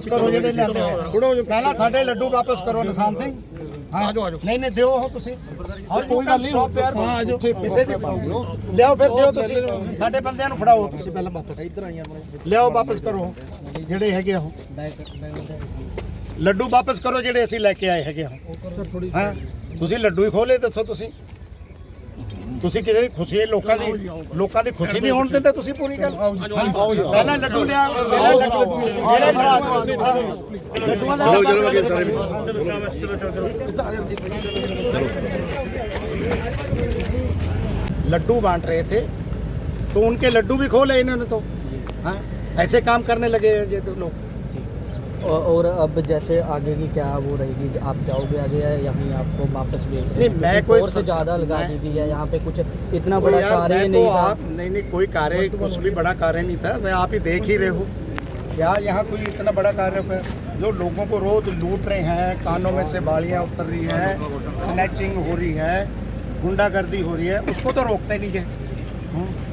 ਵਾਪਸ ਕਰੋ ਜਿਹੜੇ ਲਿਆਂਦੇ ਹੋਏ ਪਹਿਲਾਂ ਸਾਡੇ ਲੱਡੂ ਵਾਪਸ ਕਰੋ ਨਿਸ਼ਾਨ ਸਿੰਘ। ਹਾਂ। ਆਜੋ ਆਜੋ। ਨਹੀਂ ਨਹੀਂ ਦਿਓ ਉਹ ਤੁਸੀਂ। ਹਾਂ ਕੋਈ ਗੱਲ ਨਹੀਂ ਸਟਾਪ ਯਾਰ ਹਾਂ ਆਜੋ। ਕਿਸੇ ਦੇ ਪਾਓ ਲਿਆਓ ਫਿਰ ਦਿਓ ਤੁਸੀਂ। ਸਾਡੇ ਬੰਦਿਆਂ ਨੂੰ ਫੜਾਓ ਤੁਸੀਂ ਪਹਿਲਾਂ ਵਾਪਸ। ਇੱਧਰ ਆਈਆਂ ਲਿਆਓ ਵਾਪਸ ਕਰੋ। ਜਿਹੜੇ ਹੈਗੇ ਉਹ। ਲੱਡੂ ਵਾਪਸ ਕਰੋ ਜਿਹੜੇ ਅਸੀਂ ਲੈ ਕੇ ਆਏ ਹੈਗੇ ਹਾਂ। ਤੁਸੀਂ ਲੱਡੂ ਹੀ ਖੋਲੇ ਦੱਸੋ ਤੁਸੀਂ। ਤੁਸੀਂ ਕਿਸੇ ਦੀ ਖੁਸ਼ੀ ਲੋਕਾਂ ਦੀ ਲੋਕਾਂ ਦੀ ਖੁਸ਼ੀ ਨਹੀਂ ਹੋਣ ਦਿੰਦੇ ਤੁਸੀਂ ਪੂਰੀ ਗੱਲ ਪਹਿਲਾਂ ਲੱਡੂ ਲਿਆ ਪਹਿਲਾਂ ਲੱਡੂ ਮੇਰੇ ਭਰਾ ਲੱਡੂਆਂ ਦਾ लड्डू बांट रहे थे तो उनके लड्डू भी खोले इन्होंने तो हाँ ऐसे काम करने लगे हैं ये तो लोग और और अब जैसे आगे की क्या वो रहेगी आप जाओगे आगे या यहीं आपको वापस भेज रहे नहीं, हैं? मैं कोई फोर्स स- ज़्यादा लगा दी थी या यहाँ पे कुछ इतना बड़ा कार्य नहीं तो था आप नहीं नहीं कोई कार्य कुछ भी बड़ा कार्य नहीं था मैं आप ही देख ही रहे हो क्या यहाँ कोई इतना बड़ा कार्य है जो लोगों को रोज लूट रहे हैं कानों में से बालियाँ उतर रही हैं स्नैचिंग हो रही है गुंडागर्दी हो रही है उसको तो रोकते नहीं है हम्म।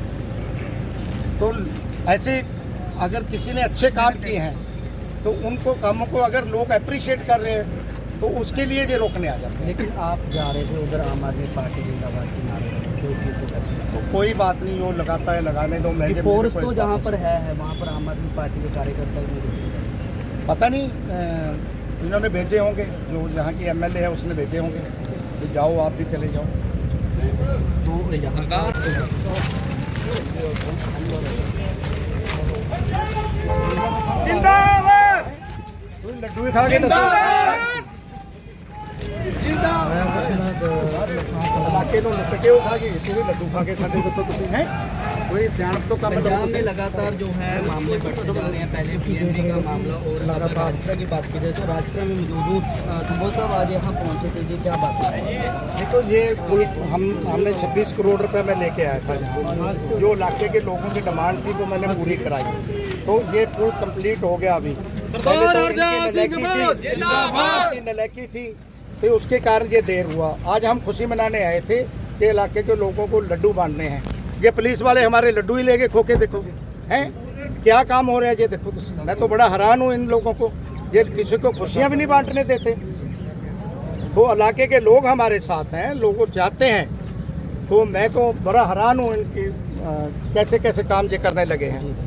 तो ऐसे अगर किसी ने अच्छे काम किए हैं तो उनको कामों को अगर लोग अप्रिशिएट कर रहे हैं तो उसके लिए ये रोकने आ जाते हैं। लेकिन आप जा रहे थे उधर आम आदमी पार्टी जिंदाबाद के नारे कैसे- तो कोई बात नहीं वो लगाता है लगाने दो मैं फोर्स तो जहाँ पर है है वहाँ पर आम आदमी पार्टी के कार्यकर्ता ही। पता नहीं इन्होंने भेजे होंगे जो यहाँ की एमएलए है उसने भेजे होंगे। कि जाओ आप भी चले जाओ। तो ਤੁਸੀਂ ਲੱਡੂ ਹੀ ਖਾ ਕੇ ਦੱਸੋ ਇਲਾਕੇ ਨੂੰ ਲੁੱਟ ਕੇ ਉਹ ਖਾ ਕੇ ਤੁਸੀਂ ਲੱਡੂ ਖਾ ਕੇ ਸਾਡੇ ਦੱਸੋ ਤੁਸੀਂ ਹੈ ਕੋਈ ਸਿਆਣਪ ਤੋਂ ਕੰਮ ਕਰੋ पंजाब में ਤੁਸੀਂ लगातार जो है मामले बढ़ते जा रहे हैं पहले पीएनबी का मामला और अगर राष्ट्र की बात की जाए तो राष्ट्र में मौजूद हूँ कम्बोज साहब आज यहाँ पहुँचे थे जी क्या बात है देखो ये कुल हम हमने 26 करोड़ रुपए में लेके आया था यहाँ जो इलाके के लोगों की डिमांड थी वो मैंने पूरी कराई तो ये पुल कंप्लीट हो गया अभी नलायकी थी, तो उसके कारण ये देर हुआ। आज हम खुशी मनाने आए थे कि इलाके के लोगों को लड्डू बांटने हैं। ये पुलिस वाले हमारे लड्डू ही लेके खोके देखो। हैं? क्या काम हो रहा है? ये देखो तो मैं तो बड़ा हैरान हूँ इन लोगों को। ये किसी को खुशियाँ भी नहीं बांटने देते। तो इलाके के लोग हमारे साथ हैं लोग चाहते हैं। तो मैं तो बड़ा हैरान हूँ इनकी कैसे कैसे काम ये करने लगे हैं।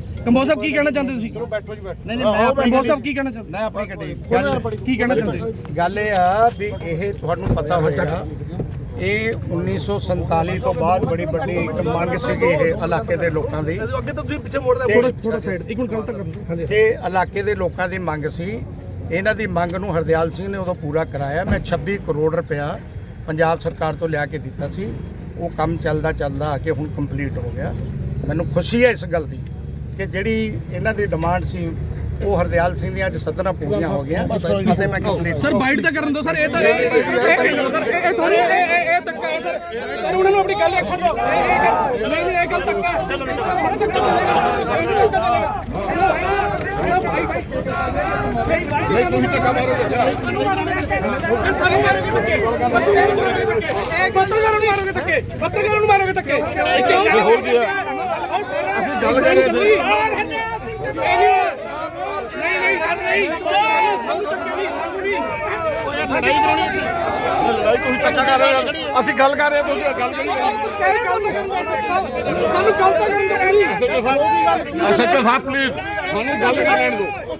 ਕੰਬੋ ਸਾਹਿਬ ਕੀ ਕਹਿਣਾ ਚਾਹੁੰਦੇ ਤੁਸੀਂ? ਚਲੋ ਬੈਠੋ ਜੀ ਬੈਠੋ। ਨਹੀਂ ਨਹੀਂ ਮੈਂ ਕੰਬੋ ਸਾਹਿਬ ਕੀ ਕਹਿਣਾ ਚਾਹੁੰਦੇ? ਮੈਂ ਆਪਣੀ ਕੱਟੇ ਕੀ ਕਹਿਣਾ ਚਾਹੁੰਦੇ? ਗੱਲ ਇਹ ਆ ਵੀ ਇਹ ਤੁਹਾਨੂੰ ਪਤਾ ਹੋਏਗਾ ਇਹ 1947 ਤੋਂ ਬਾਅਦ ਬੜੀ ਵੱਡੀ ਇੱਕ ਮੰਗ ਸੀਗੀ ਇਹ ਇਲਾਕੇ ਦੇ ਲੋਕਾਂ ਦੀ। ਅੱਗੇ ਤਾਂ ਤੁਸੀਂ ਪਿੱਛੇ ਮੋੜਦਾ ਥੋੜਾ ਥੋੜਾ ਸਾਈਡ ਇੱਕ ਮਿੰਟ ਗਲਤ ਕਰ ਹਾਂਜੀ। ਤੇ ਇਲਾਕੇ ਦੇ ਲੋਕਾਂ ਦੀ ਮੰਗ ਸੀ। ਇਹਨਾਂ ਦੀ ਮੰਗ ਨੂੰ ਹਰਦਿਆਲ ਸਿੰਘ ਨੇ ਉਦੋਂ ਪੂਰਾ ਕਰਾਇਆ। ਮੈਂ 26 ਕਰੋੜ ਰੁਪਇਆ ਪੰਜਾਬ ਸਰਕਾਰ ਤੋਂ ਲਿਆ ਕੇ ਦਿੱਤਾ ਸੀ। ਉਹ ਕੰਮ ਚੱਲਦਾ ਚੱਲਦਾ ਆ ਕੇ ਹੁਣ ਕੰਪਲੀਟ ਹੋ ਗਿਆ। ਮੈਨੂੰ ਖੁਸ਼ੀ ਹੈ ਇਸ ਗੱਲ ਦੀ। ਕਿ ਜਿਹੜੀ ਇਹਨਾਂ ਦੀ ਡਿਮਾਂਡ ਸੀ ਉਹ ਹਰਦਿਆਲ ਸਿੰਘ ਦੀਆਂ ਅੱਜ ਸਦਨਾਂ ਪੂਰੀਆਂ ਹੋ ਗਈਆਂ ਅਤੇ ਮੈਂ ਕੰਪਲੀਟ ਸਰ ਬਾਈਟ ਤਾਂ ਕਰਨ ਦਿਓ ਸਰ ਇਹ ਤਾਂ ਇਹ ਇਹ ਥੋੜੀ ਇਹ ਇਹ ਇਹ ਹੈ ਸਰ ਸਰ ਉਹਨਾਂ ਨੂੰ ਆਪਣੀ ਗੱਲ ਰੱਖਣ ਦਿਓ ਇਹ ਇਹ ਗੱਲ- ਨਹੀਂ ਨਹੀਂ ਇਹ ਗੱਲ ਚੱਲੇਗਾ ਨਹੀਂ ਤੁਸੀਂ ਤਾਂ ਕੰਮ ਮਾਰੋਗੇ ਸਾਰੇ ਮਾਰੋਗੇ ਧੱਕੇ ਪੱਤਰਕਾਰਾਂ ਨੂੰ ਮਾਰੋਗੇ ਧੱਕੇ ਪੱਤਰਕਾਰਾਂ ਨੂੰ ਮਾਰੋਗੇ ਧੱਕੇ ਪੱਤਰਕਾਰਾਂ ਨੂੰ ਮਾਰੋਗੇ ਧੱਕੇ ਕਿਉਂ ਹੋਰ ਕੀ ਹੈ? ਗੱਲ ਕਰ ਰਹੇ ਨਹੀਂ ਨਹੀਂ ਸਰ ਨਹੀਂ ਸਾਨੂੰ ਧੱਕੇ ਨਹੀਂ ਸਾਨੂੰ ਨਹੀਂ ਲੜਾਈ ਕਰਾਉਣੀ ਹੈ ਲੜਾਈ ਤੁਸੀਂ। ਧੱਕਾ ਕਰ ਰਹੇ ਅਸੀਂ ਗੱਲ ਕਰ ਰਹੇ ਹਾਂ ਤੁਸੀਂ, ਗੱਲ ਕਰੀ ਸਾਨੂੰ ਗਲਤ ਕਰਨ ਦਾ ਕਹਿ ਰਹੀ ਸਾਹਿਬ ਪਲੀਜ਼ ਸਾਨੂੰ ਗੱਲ ਕਰ ਲੈਣ ਦਿਓ। ਉਹ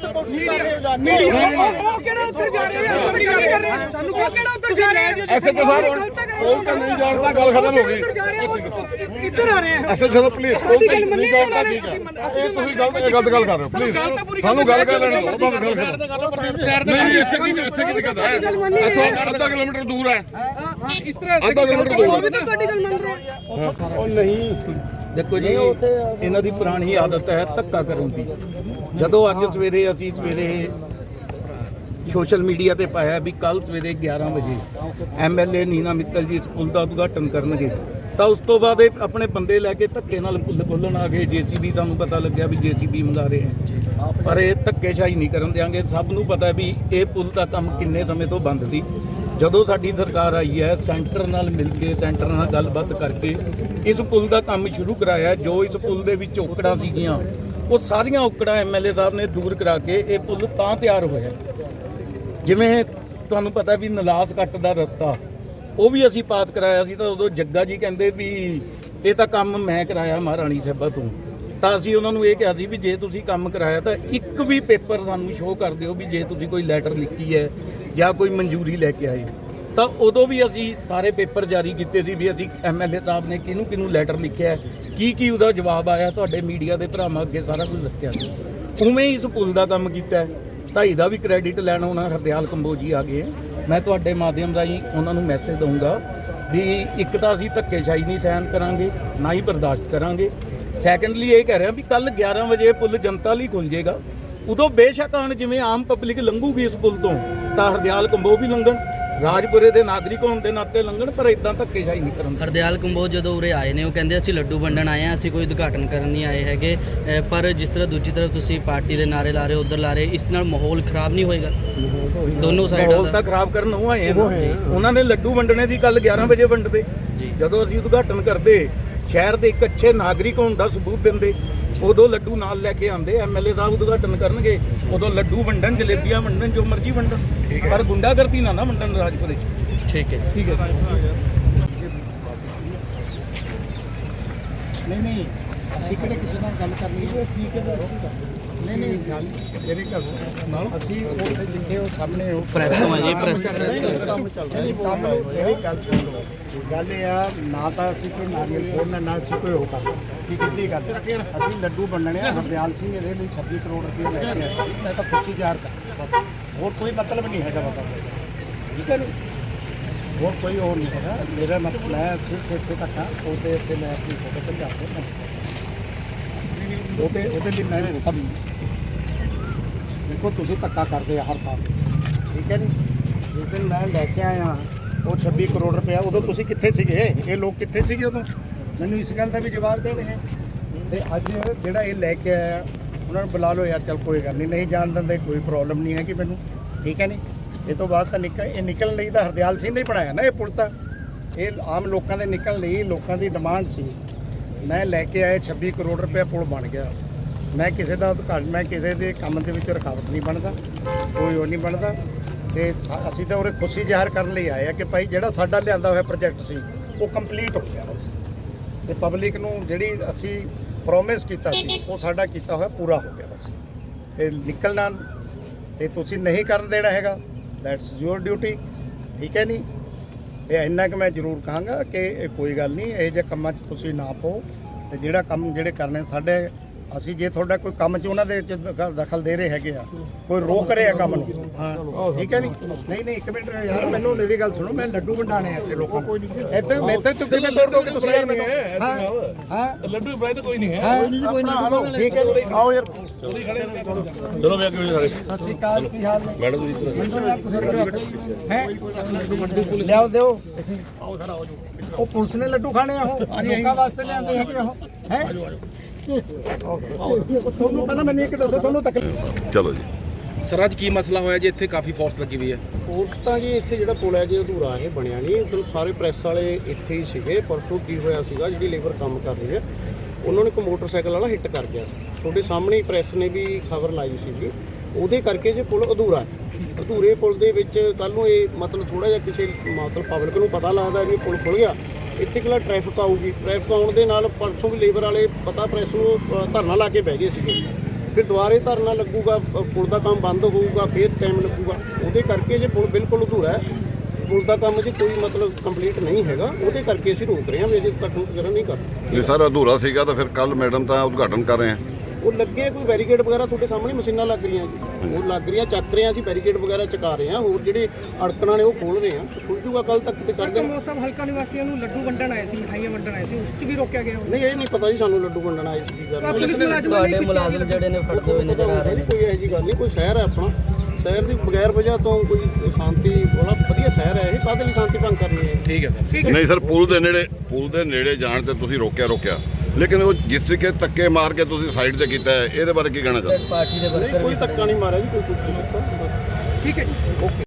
ਕਿਹੜਾ ਉੱਧਰ ਜਾ ਰਹੇ ਆ ਆਪਣੀ ਗੱਲ ਕਰ ਰਹੇ ਸਾਨੂੰ ਉਹ ਕਿਹੜਾ ਉੱਧਰ ਜਾ ਰਹੇ ਆ ਐਸਐਚਓ ਸਾਹਿਬ ਹੁਣ ਤਾਂ ਨਹੀਂ ਜਾਣਦਾ ਗੱਲ ਖਤਮ ਹੋ ਗਈ। ਆ ਰਹੇ ਨਹੀਂ ਜਾਣਦਾ ਠੀਕ ਹੈ ਇਹ ਤੁਸੀਂ ਗਲਤ ਇਹ ਗਲਤ ਗੱਲ ਕਰ ਰਹੇ ਹੋ ਪਲੀਜ਼ ਸਾਨੂੰ ਗੱਲ ਕਰ ਲੈਣ ਦਿਓ ਬਸ ਗੱਲ ਖਤਮ ਨਹੀਂ ਨਹੀਂ ਇੱਥੇ ਕੀ ਇੱਥੇ ਕੀ ਦਿੱਕਤ ਹੈ? ਇੱਥੋਂ ਅੱਧਾ ਕਿਲੋਮੀਟਰ ਦੂਰ ਹੈ। ਹਾਂ ਇਸ ਤਰ੍ਹਾਂ ਅੱਧਾ ਕਿਲੋਮੀਟਰ ਦੂਰ ਉਹ ਵੀ ਤਾਂ ਤੁਹਾਡੀ ਗੱਲ ਮੰਨ ਰਹੇ ਆ। ਉਹ ਨਹੀਂ। ਦੇਖੋ ਜੀ ਇਹਨਾਂ ਦੀ ਪੁਰਾਣੀ ਆਦਤ ਹੈ ਧੱਕਾ ਕਰਨ ਦੀ। ਜਦੋਂ ਅੱਜ ਸਵੇਰੇ ਅਸੀਂ ਸਵੇਰੇ ਸੋਸ਼ਲ ਮੀਡੀਆ ਤੇ ਪਾਇਆ ਵੀ ਕੱਲ ਸਵੇਰੇ 11 ਵਜੇ ਐਮਐਲਏ ਨੀਨਾ ਮਿੱਤਲ ਜੀ ਇਸ ਪੁਲ ਦਾ ਉਦਘਾਟਨ ਕਰਨਗੇ। ਤਾਂ ਉਸ ਤੋਂ ਬਾਅਦ ਇਹ ਆਪਣੇ ਬੰਦੇ ਲੈ ਕੇ ਧੱਕੇ ਨਾਲ ਪੁਲ ਖੋਲਣ ਆ ਗਏ। ਜੀਸੀਬੀ ਸਾਨੂੰ ਪਤਾ ਲੱਗਿਆ ਵੀ ਜੀਸੀਬੀ ਮੰਗਾ ਰਹੇ ਹੈ ਪਰ ਇਹ ਧੱਕੇਸ਼ਾਹੀ ਨਹੀਂ ਕਰਨ ਦਿਆਂਗੇ। ਸਭ ਨੂੰ ਪਤਾ ਵੀ ਇਹ ਪੁਲ ਦਾ ਕੰਮ ਕਿੰਨੇ ਸਮੇਂ ਤੋਂ ਬੰਦ ਸੀ। ਜਦੋਂ ਸਾਡੀ ਸਰਕਾਰ ਆਈ ਹੈ ਸੈਂਟਰ ਨਾਲ ਮਿਲ ਕੇ ਸੈਂਟਰ ਨਾਲ ਗੱਲਬਾਤ ਕਰਕੇ ਇਸ ਪੁਲ ਦਾ ਕੰਮ ਸ਼ੁਰੂ ਕਰਾਇਆ। ਜੋ ਇਸ ਪੁਲ ਦੇ ਵਿੱਚ ਔਕੜਾਂ ਸੀਗੀਆਂ ਉਹ ਸਾਰੀਆਂ ਔਕੜਾਂ ਐਮਐਲਏ ਸਾਹਿਬ ਨੇ ਦੂਰ ਕਰਾ ਕੇ ਇਹ ਪੁਲ ਤਾਂ ਤਿਆਰ ਹੋਇਆ। ਜਿਵੇਂ ਤੁਹਾਨੂੰ ਪਤਾ ਵੀ ਨਲਾਸ ਕੱਟ ਦਾ ਰਸਤਾ ਉਹ ਵੀ ਅਸੀਂ ਪਾਸ ਕਰਾਇਆ ਸੀ ਤਾਂ ਉਦੋਂ ਜੱਗਾ ਜੀ ਕਹਿੰਦੇ ਵੀ ਇਹ ਤਾਂ ਕੰਮ ਮੈਂ ਕਰਾਇਆ ਮਹਾਰਾਣੀ ਸਾਹਿਬਾ ਤੋਂ। ਤਾਂ ਅਸੀਂ ਉਹਨਾਂ ਨੂੰ ਇਹ ਕਿਹਾ ਸੀ ਵੀ ਜੇ ਤੁਸੀਂ ਕੰਮ ਕਰਾਇਆ ਤਾਂ ਇੱਕ ਵੀ ਪੇਪਰ ਸਾਨੂੰ ਸ਼ੋਅ ਕਰ ਦਿਓ ਵੀ ਜੇ ਤੁਸੀਂ ਕੋਈ ਲੈਟਰ ਲਿਖੀ ਹੈ ਜਾਂ ਕੋਈ ਮਨਜ਼ੂਰੀ ਲੈ ਕੇ ਆਏ। ਤਾਂ ਉਦੋਂ ਵੀ ਅਸੀਂ ਸਾਰੇ ਪੇਪਰ ਜਾਰੀ ਕੀਤੇ ਸੀ ਵੀ ਅਸੀਂ ਐਮਐਲਏ ਸਾਹਿਬ ਨੇ ਕਿਹਨੂੰ ਕਿਹਨੂੰ ਲੈਟਰ ਲਿਖਿਆ ਕੀ ਕੀ ਉਹਦਾ ਜਵਾਬ ਆਇਆ, ਤੁਹਾਡੇ ਮੀਡੀਆ ਦੇ ਭਰਾਵਾਂ ਅੱਗੇ ਸਾਰਾ ਕੁਝ ਰੱਖਿਆ ਸੀ। ਉਵੇਂ ਹੀ ਇਸ ਪੁਲ ਦਾ ਕੰਮ ਕੀਤਾ ਢਾਈ ਦਾ ਵੀ ਕ੍ਰੈਡਿਟ ਲੈਣ ਉਹਨਾਂ ਹਰਦਿਆਲ ਕੰਬੋਜੀ ਆ ਗਏ ਮੈਂ ਤੁਹਾਡੇ ਮਾਧਿਅਮ ਰਾਹੀਂ ਉਹਨਾਂ ਨੂੰ ਮੈਸੇਜ ਦਊਂਗਾ ਵੀ ਇੱਕ ਤਾਂ ਅਸੀਂ ਧੱਕੇਸ਼ਾਹੀ ਨਹੀਂ ਸਹਿਣ ਕਰਾਂਗੇ, ਨਾ ਹੀ ਬਰਦਾਸ਼ਤ ਕਰਾਂਗੇ। ਸੈਕੰਡਲੀ ਇਹ ਕਹਿ ਰਿਹਾ ਵੀ ਕੱਲ 11 ਵਜੇ ਇਹ ਪੁਲ ਜਨਤਾ ਲਈ ਖੁੱਲ ਜਾਏਗਾ। ਉਦੋਂ ਬੇਸ਼ੱਕ ਆਣ ਜਿਵੇਂ ਆਮ ਪਬਲਿਕ ਲੰਘੂਗੀ ਇਸ ਪੁਲ ਤੋਂ, ਤਾਂ ਹਰਦਿਆਲ ਕੰਬੋ ਵੀ ਲੰਘਣ। ਰਾਜਪੁਰੇ ਦੇ ਨਾਗਰਿਕ ਹੋਣ ਦੇ ਨਾਤੇ ਲੰਘਣ ਪਰ ਇਦਾਂ ਧੱਕੇਸ਼ਾਹੀ ਨਹੀਂ ਕਰਨ ਹਰਦਿਆਲ ਕੰਬੋਜ ਜਦੋਂ ਉਰੇ ਆਏ ਨੇ ਉਹ ਕਹਿੰਦੇ ਅਸੀਂ ਲੱਡੂ ਵੰਡਣ ਆਏ ਆ ਅਸੀਂ ਕੋਈ ਉਦਘਾਟਨ ਕਰਨ ਨਹੀਂ ਆਏ ਹੈਗੇ। ਪਰ ਜਿਸ ਤਰ੍ਹਾਂ ਦੂਜੀ ਤਰਫ ਤੁਸੀਂ ਪਾਰਟੀ ਦੇ ਨਾਰੇ ਲਾ ਰਹੇ ਉਧਰ ਲਾ ਰਹੇ ਇਸ ਨਾਲ ਮਾਹੌਲ ਖਰਾਬ ਨਹੀਂ ਹੋਏਗਾ? ਦੋਨੋਂ ਸਾਈਡਾਂ ਮਾਹੌਲ ਦਾ ਤਾਂ ਖਰਾਬ ਕਰਨ ਉਹ ਆਏ ਆ ਨਾ। ਉਹਨਾਂ ਨੇ ਲੱਡੂ ਵੰਡਣੇ ਸੀ ਕੱਲ 11 ਵਜੇ ਵੰਡਦੇ। ਜੀ। ਜਦੋਂ ਅਸੀਂ ਉਦਘਾਟਨ ਕਰਦੇ ਸ਼ਹਿਰ ਦੇ ਇੱਕ ਅੱਛੇ ਨਾਗਰਿਕ ਹੋਣ ਦਾ ਸਬੂਤ ਦਿੰਦੇ ਉਦੋਂ ਲੱਡੂ ਨਾਲ ਲੈ ਕੇ ਆਂਦੇ ਐਮਐਲਏ ਸਾਹਿਬ ਉਦਘਾਟਨ ਕਰਨਗੇ ਉਦੋਂ ਲੱਡੂ ਵੰਡਣ ਜਲੇਬੀਆਂ ਵੰਡਣ ਜੋ ਮਰਜ਼ੀ ਵੰਡਣ ਪਰ ਗੁੰਡਾਗਰਦੀ ਨਾ ਨਾ ਵੰਡਣ ਰਾਜਪੁਰੇ ਚ। ਠੀਕ ਹੈ। ਠੀਕ ਹੈ ਨਹੀਂ ਨਹੀਂ ਅਸੀਂ ਕਿਹੜੇ ਕਿਸੇ ਨਾਲ ਗੱਲ ਕਰਨੀ ਹੈ ਠੀਕ ਹੈ। ਨਹੀਂ ਨਹੀਂ ਗੱਲ ਮੇਰੀ ਗੱਲ ਸੁਣੋ। ਅਸੀਂ ਉੱਥੇ ਜਿੱਥੇ ਉਹ ਸਾਹਮਣੇ ਉਹ ਪ੍ਰੈਸ ਤੋਂ ਆ ਜੀ ਪ੍ਰੈਸ ਕੰਮ ਚੱਲਦਾ ਨਹੀਂ ਕੰਮ ਮੇਰੀ ਗੱਲ ਸੁਣੋ। ਗੱਲ ਇਹ ਆ ਨਾ ਤਾਂ ਅਸੀਂ ਕੋਈ ਨਾਰੀਅਲ ਫੋੜਨਾ ਨਾ ਅਸੀਂ ਕੋਈ ਉਹ ਕਰਨਾ ਕੀ ਸਿੱਧੀ ਗੱਲ ਹੈ। ਅਸੀਂ ਲੱਡੂ ਵੰਡਣੇ ਆ ਹਰਦਿਆਲ ਸਿੰਘ ਇਹਦੇ ਲਈ 26 ਕਰੋੜ ਰੁਪਏ ਲੈ ਕੇ ਆਏ। ਮੈਂ ਤਾਂ ਖੁਸ਼ੀ ਜ਼ਾਹਰ ਕਰ ਹੋਰ ਕੋਈ ਮਤਲਬ ਨਹੀਂ ਹੈਗਾ ਬਾਬਾ ਠੀਕ ਹੈ ਨਹੀਂ ਹੋਰ ਕੋਈ ਹੋਰ ਨਹੀਂ ਹੈਗਾ। ਮੇਰਾ ਮਤਲਬ ਮੈਂ ਸਿਰਫ ਇੱਥੇ ਤੱਕ ਆ। ਉਹਦੇ ਉੱਤੇ ਮੈਂ ਆਪਣੀ ਫੋਟੋ ਤੇ ਜਾਂਦਾ ਉਹਦੇ ਉਹਦੇ ਲਈ ਮੈਂ ਕਮ ਦੇਖੋ, ਤੁਸੀਂ ਧੱਕਾ ਕਰਦੇ ਆ ਹਰ ਥਾਂ ਤੇ। ਠੀਕ ਹੈ ਜੀ? ਜਿਸ ਦਿਨ ਮੈਂ ਲੈ ਕੇ ਆਇਆ, ਉਹ 26 ਕਰੋੜ ਰੁਪਇਆ ਉਦੋਂ ਤੁਸੀਂ ਕਿੱਥੇ ਸੀਗੇ? ਇਹ ਲੋਕ ਕਿੱਥੇ ਸੀਗੇ ਉਦੋਂ? ਮੈਨੂੰ ਇਸ ਗੱਲ ਦਾ ਵੀ ਜਵਾਬ ਦੇਣੇ ਹੈ ਤੇ ਅੱਜ ਜਿਹੜਾ ਇਹ ਲੈ ਕੇ ਆਇਆ, ਉਹਨਾਂ ਨੂੰ ਬੁਲਾ ਲਓ ਯਾਰ, ਚਲ ਕੋਈ ਗੱਲ ਨਹੀਂ। ਨਹੀਂ ਜਾਣ ਦਿੰਦੇ, ਕੋਈ ਪ੍ਰੋਬਲਮ ਨਹੀਂ ਹੈ ਕਿ ਮੈਨੂੰ। ਠੀਕ ਹੈ ਨਹੀਂ ਇਹ ਤੋਂ ਬਾਅਦ ਤਾਂ ਨਿਕਲ, ਇਹ ਨਿਕਲਣ ਲਈ ਤਾਂ ਹਰਦਿਆਲ ਸਿੰਘ ਨੇ ਹੀ ਬਣਾਇਆ ਨਾ ਇਹ ਪੁਲ ਤਾਂ। ਇਹ ਆਮ ਲੋਕਾਂ ਦੇ ਨਿਕਲਣ ਲਈ ਲੋਕਾਂ ਦੀ ਡਿਮਾਂਡ ਸੀ। ਮੈਂ ਲੈ ਕੇ ਆਏ 26 ਕਰੋੜ ਰੁਪਏ ਪੁਲ ਬਣ ਗਿਆ। ਮੈਂ ਕਿਸੇ ਦਾ ਉਦਘਾਟਨ ਮੈਂ ਕਿਸੇ ਦੇ ਕੰਮ ਦੇ ਵਿੱਚ ਰੁਕਾਵਟ ਨਹੀਂ ਬਣਦਾ, ਕੋਈ ਉਹ ਨਹੀਂ ਬਣਦਾ। ਤੇ ਸਾ- ਅਸੀਂ ਤਾਂ ਉਰੇ ਖੁਸ਼ੀ ਜ਼ਾਹਰ ਕਰਨ ਲਈ ਆਏ ਆ ਕਿ ਭਾਈ ਜਿਹੜਾ ਸਾਡਾ ਲਿਆਂਦਾ ਹੋਇਆ ਪ੍ਰੋਜੈਕਟ ਸੀ, ਉਹ ਕੰਪਲੀਟ ਹੋ ਗਿਆ ਬਸ। ਤੇ ਪਬਲਿਕ ਨੂੰ ਜਿਹੜੀ ਅਸੀਂ ਪ੍ਰੋਮਿਸ ਕੀਤਾ ਸੀ, ਉਹ ਸਾਡਾ ਕੀਤਾ ਹੋਇਆ ਪੂਰਾ ਹੋ ਗਿਆ ਬਸ। ਤੇ ਨਿਕਲਣਾ ਤੇ ਤੁਸੀਂ ਨਹੀਂ ਕਰਨ ਦੇਣਾ ਹੈਗਾ ਦੈਟਸ ਯੂਰ ਡਿਊਟੀ ਠੀਕ ਹੈ ਨਹੀਂ? ਇਹ ਇੰਨਾ ਕਿ ਮੈਂ ਜ਼ਰੂਰ ਕਹਾਂਗਾ ਕਿ ਇਹ ਕੋਈ ਗੱਲ ਨਹੀਂ, ਇਹ ਜਿਹੇ ਕੰਮਾਂ 'ਚ ਤੁਸੀਂ ਨਾ ਪਓ। ਤੇ ਜਿਹੜਾ ਕੰਮ ਜਿਹੜੇ ਕਰਨੇ ਸਾਡੇ ਅਸੀਂ ਜੇ ਤੁਹਾਡਾ ਕੋਈ ਕੰਮ 'ਚ ਉਹਨਾਂ ਦੇ 'ਚ ਦਖਲ- ਦਖਲ ਦੇ ਰਹੇ ਹੈਗੇ ਆ ਕੋਈ ਰੋਕ ਰਿਹਾ ਕੰਮ ਨੂੰ। ਹਾਂ ਠੀਕ ਹੈ ਨਹੀਂ ਨਹੀਂ ਨਹੀਂ ਇੱਕ ਮਿੰਟ ਯਾਰ ਮੈਨੂੰ ਮੇਰੀ ਗੱਲ ਸੁਣੋ ਮੈਂ ਲੱਡੂ ਵੰਡਾਣੇ ਆ ਇੱਥੇ ਲੋਕਾਂ ਕੋਈ ਨਹੀਂ ਇੱਥੇ ਇੱਥੇ ਤੁਸੀਂ ਕਿਵੇਂ ਤੋੜ ਦੋਗੇ ਤੁਸੀਂ ਯਾਰ ਮੈਨੂੰ? ਹਾਂ ਹਾਂ। ਲੱਡੂ ਫਰਾਈ ਤਾਂ ਕੋਈ ਨਹੀਂ ਹੈ। ਕੋਈ ਨਹੀਂ ਕੋਈ ਨਹੀਂ। ਠੀਕ ਹੈ ਜੀ। ਆਓ ਯਾਰ। ਚਲੋ। ਵੇ ਅੱਗੇ ਸਾਰੇ। ਸਤਿ ਸ਼੍ਰੀ ਅਕਾਲ ਕੀ ਹਾਲ ਨੇ? ਮੈਡਮ ਜੀ ਹੈ? ਲਿਆਓ ਦਿਓ। ਅਸੀਂ ਆਓ ਖੜਾ ਹੋ ਜਾਓ। ਉਹ ਪੁਲਿਸ ਨੇ ਲੱਡੂ ਖਾਣੇ ਆ ਉਹ। ਲੋਕਾਂ ਵਾਸਤੇ ਲਿਆਂਦੇ ਹੈਗੇ ਉਹ। ਹੈ? ਤੁਹਾਨੂੰ ਪਹਿਲਾਂ ਮੈਨੂੰ ਇੱਕ ਦੱਸੋ ਤੁਹਾਨੂੰ ਤਕਲੀਫ ਚਲੋ ਜੀ। ਸਰ ਅੱਜ ਕੀ ਮਸਲਾ ਹੋਇਆ ਜੀ? ਇੱਥੇ ਕਾਫੀ ਫੋਰਸ ਲੱਗੀ ਹੋਈ ਹੈ। ਕੋਰਸ ਤਾਂ ਜੀ ਇੱਥੇ ਜਿਹੜਾ ਪੁਲ ਹੈ ਜੀ ਅਧੂਰਾ ਇਹ ਬਣਿਆ ਨਹੀਂ। ਉਦੋਂ ਸਾਰੇ ਪ੍ਰੈਸ ਵਾਲੇ ਇੱਥੇ ਹੀ ਸੀਗੇ। ਪਰਸੋਂ ਕੀ ਹੋਇਆ ਸੀਗਾ ਜਿਹੜੀ ਲੇਬਰ ਕੰਮ ਕਰ ਰਹੀ ਹੈ ਉਹਨਾਂ ਨੂੰ ਇੱਕ ਮੋਟਰਸਾਈਕਲ ਵਾਲਾ ਹਿੱਟ ਕਰ ਗਿਆ। ਤੁਹਾਡੇ ਸਾਹਮਣੇ ਹੀ ਪ੍ਰੈਸ ਨੇ ਵੀ ਖਬਰ ਲਾਈ ਸੀਗੀ। ਉਹਦੇ ਕਰਕੇ ਜੇ ਪੁਲ ਅਧੂਰਾ ਹੈ। ਅਧੂਰੇ ਪੁਲ ਦੇ ਵਿੱਚ ਕੱਲ ਨੂੰ ਇਹ ਮਤਲਬ ਥੋੜਾ ਜਿਹਾ ਕਿਸੇ ਮਤਲਬ ਪਬਲਿਕ ਨੂੰ ਪਤਾ ਲੱਗਦਾ ਵੀ ਇਹ ਪੁਲ ਖੁੱਲ ਗਿਆ। ਇੱਥੇ ਕਿਲਾ ਟ੍ਰੈਫਿਕ ਆਊਗੀ। ਟ੍ਰੈਫਿਕ ਆਉਣ ਦੇ ਨਾਲ ਪਰਸੋਂ ਵੀ ਲੇਬਰ ਵਾਲੇ ਪਤਾ ਪ੍ਰੈਸ ਨੂੰ ਅ, ਧਰਨਾ ਲਾ ਕੇ ਬਹਿ ਗਏ ਸੀਗੇ। ਫਿਰ ਦੁਬਾਰੇ ਧਰਨਾ ਲੱਗੂਗਾ ਅ, ਪੁਲ ਦਾ ਕੰਮ ਬੰਦ ਹੋਊਗਾ ਫਿਰ ਟਾਈਮ ਲੱਗੂਗਾ। ਉਹਦੇ ਕਰਕੇ ਜੇ ਪੁਲ ਬਿਲਕੁਲ ਅਧੂਰਾ ਹੈ ਪੁਲ ਦਾ ਕੰਮ ਜੀ ਕੋਈ ਮਤਲਬ ਕੰਪਲੀਟ ਨਹੀਂ ਹੈਗਾ ਉਹਦੇ ਕਰਕੇ ਅਸੀਂ ਰੋਕ ਰਹੇ ਹਾਂ ਵੀ ਅਜੇ ਤੱਕ ਵਗੈਰਾ ਨਹੀਂ ਕਰ ਜੇ ਸਾਰਾ ਅਧੂਰਾ ਸੀਗਾ ਤਾਂ ਫਿਰ ਕੱਲ ਮੈਡਮ ਤਾਂ ਉਦਘਾਟਨ ਕਰ ਰਹੇ ਆ। ਉਹ ਲੱਗੇ ਕੋਈ ਬੈਰੀਕੇਡ ਵਗੈਰਾ ਤੁਹਾਡੇ ਸਾਹਮਣੇ ਮਸ਼ੀਨਾਂ ਲੱਗ ਰਹੀਆਂ ਜੀ। ਉਹ ਲੱਗ ਰਹੀਆਂ ਚੱਕ ਰਹੇ ਹਾਂ ਅਸੀਂ ਬੈਰੀਕੇਡ ਵਗੈਰਾ ਚਕਾ ਰਹੇ ਹਾਂ ਹੋਰ ਜਿਹੜੇ ਅੜਕਣਾਂ ਨੇ ਉਹ ਖੋਲ ਰਹੇ ਹਾਂ ਖੁੱਲ ਜੂਗਾ ਕੱਲ ਤੱਕ ਤੇ ਕਰ ਦੇਣ ਮੌਸਮ ਹਲਕਾ ਨਿਵਾਸੀਆਂ ਨੂੰ ਲੱਡੂ ਵੰਡਣ ਆਏ ਸੀ ਮਿਠਾਈਆਂ ਵੰਡਣ ਆਏ ਸੀ ਉਸ 'ਚ ਵੀ ਰੋਕਿਆ ਗਿਆ ਨਹੀਂ ਇਹ ਨਹੀਂ ਪਤਾ ਜੀ ਸਾਨੂੰ ਲੱਡੂ ਵੰਡਣ ਆਏ ਸੀ ਕੀ ਪੁਲਿਸ ਨੇ ਤੁਹਾਡੇ ਮੁਲਾਜ਼ਮ ਜਿਹੜੇ ਨੇ ਫੜਦੇ ਹੋਏ ਨਜ਼ਰ ਆ ਰਹੇ ਨੇ। ਕੋਈ ਇਹੋ ਜਿਹੀ ਗੱਲ ਨਹੀਂ ਕੋਈ ਸ਼ਹਿਰ ਹੈ ਆਪਣਾ। ਸ਼ਹਿਰ ਦੀ ਬਗੈਰ ਵਜ੍ਹਾ ਤੋਂ ਕੋਈ ਸ਼ਾਂਤੀ ਬੜਾ ਵਧੀਆ ਸ਼ਹਿਰ ਹੈ ਇਹ ਕਾਹਦੇ ਲਈ ਸ਼ਾਂਤੀ ਭੰਗ ਕਰਨੀ ਹੈ? ਠੀਕ ਹੈ ਸਰ। ਨਹੀਂ ਸਰ ਪੁਲ ਦੇ ਨੇੜੇ ਪੁਲ ਦੇ ਨੇੜੇ ਜਾਣ ਤੇ ਤੁਸੀਂ ਰੋਕਿਆ ਰੋਕਿਆ। ਲੇਕਿਨ ਉਹ ਜਿਸ ਤਰੀਕੇ ਧੱਕੇ ਮਾਰ ਕੇ ਤੁਸੀਂ ਸਾਈਡ ਤੇ ਕੀਤਾ ਹੈ ਇਹਦੇ ਬਾਰੇ ਕੀ ਕਹਿਣਾ ਚਾਹੁੰਦੇ ਪਾਰਟੀ ਦੇ ਨਹੀਂ ਕੋਈ ਧੱਕਾ ਨਹੀਂ ਮਾਰਿਆ ਜੀ ਕੋਈ ਕੁਝ ਨਹੀਂ ਕੀਤਾ। ਠੀਕ ਹੈ